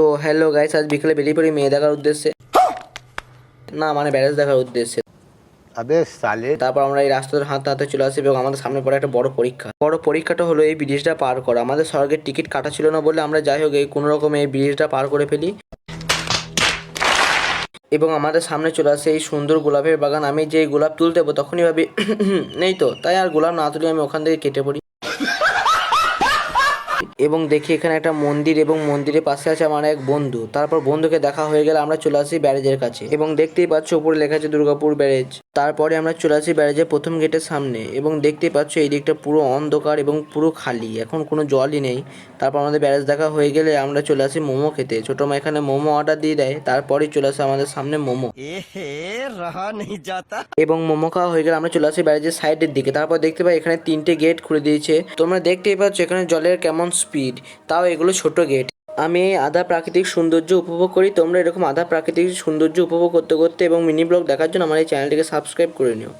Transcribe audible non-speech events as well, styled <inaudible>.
তো hello guys আজ বিকেলে বেরিয়ে পড়ি মেয়ে দেখার উদ্দেশ্যে। না মানে ব্যারেজ দেখার উদ্দেশ্যে। আবে সালে তারপর আমরা এই রাস্তার হাতে হাতে চলে আসি এবং আমাদের সামনে পড়ে একটা বড় পরীক্ষা। বড় পরীক্ষাটা হলো এই ব্রিজটা পার করা। আমাদের স্বর্গের টিকিট কাটা ছিল না বলে আমরা যাই হোক এই কোনো রকমে এই ব্রিজটা পার করে ফেলি। এবং আমাদের সামনে চলে আসে এই সুন্দর গোলাপের বাগান। আমি যে গোলাপ তুলতে তখনই ভাবি <clears throat> নেই তো। তাই আর গোলাপ না তুলি আমি ওখান থেকে কেটে পড়ি। এবং দেখি এখানে একটা মন্দির এবং মন্দিরের পাশে আছে আমার এক বন্ধু। তারপর বন্ধুকে দেখা হয়ে গেলে আমরা চলে আসি ব্যারেজের কাছে। এবং দেখতেই পাচ্ছ উপরে লেখা আছে দুর্গাপুর ব্যারেজ। তারপরে আমরা চলে আসি ব্যারেজের প্রথম গেটের সামনে এবং দেখতে পাচ্ছ এই দিকটা পুরো অন্ধকার এবং পুরো খালি। এখন কোনো জলই নেই। তারপর আমাদের ব্যারেজ দেখা হয়ে গেলে আমরা চলে আসি মোমো খেতে। ছোট মা এখানে মোমো অর্ডার দিয়ে দেয়। তারপরে চলে আসে আমাদের সামনে মোমো। এবং মোমো খাওয়া হয়ে গেলে আমরা চলে আসি ব্যারেজের সাইডের দিকে। তারপর দেখতে পাই এখানে তিনটে গেট খুলে দিয়েছে। তোমরা দেখতেই পাচ্ছ এখানে জলের কেমন স্পিড তাও এগুলো ছোট গেট আমি আধা প্রাকৃতিক সৌন্দর্য উপভোগ করি, তোমরা এরকম আধা প্রাকৃতিক সৌন্দর্য উপভোগ করতে করতে এবং মিনি ব্লগ দেখার জন্য আমার এই চ্যানেলটিকে সাবস্ক্রাইব করে নিও।